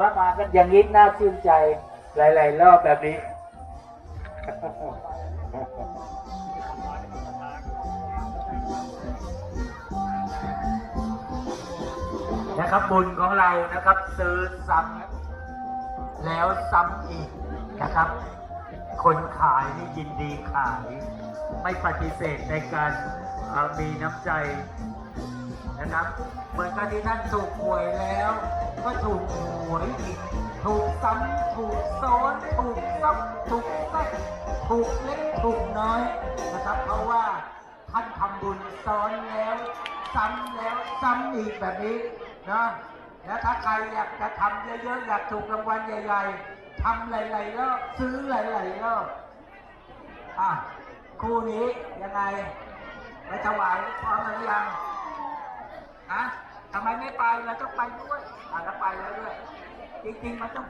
ว่ามากันอย่างนี้น่าชื่นใจหลาย ๆ รอบแบบนี้ นะครับบุญของเรานะครับ ซื้อซ้ำแล้วซ้ำอีกนะครับ คนขายนี่ยินดีขาย ไม่ปฏิเสธในการเอ่อมีน้ำใจนะครับ เหมือนกันที่ท่านถูกหวยแล้ว ก็ถูกหวยอีกถูกซ้ำถูกซ้อนถูกซับถูกแทรกถูกเล็กถูกน้อยนะครับ เพราะว่าท่านทำบุญซ้อนแล้วซ้ำแล้วซ้ำอีกแบบนี้นะแล้วถ้าใครอยากจะทำเยอะๆอยากถูกรางวัลใหญ่ๆทำหลายๆรอบซื้อหลายๆรอบอะคู่นี้ยังไงไปถวายพร้อมหรือยังฮะ ทำไมไม่ไปเราต้องไปด้วยอะแล้วไปแล้วด้วยจริงๆมันต้องไป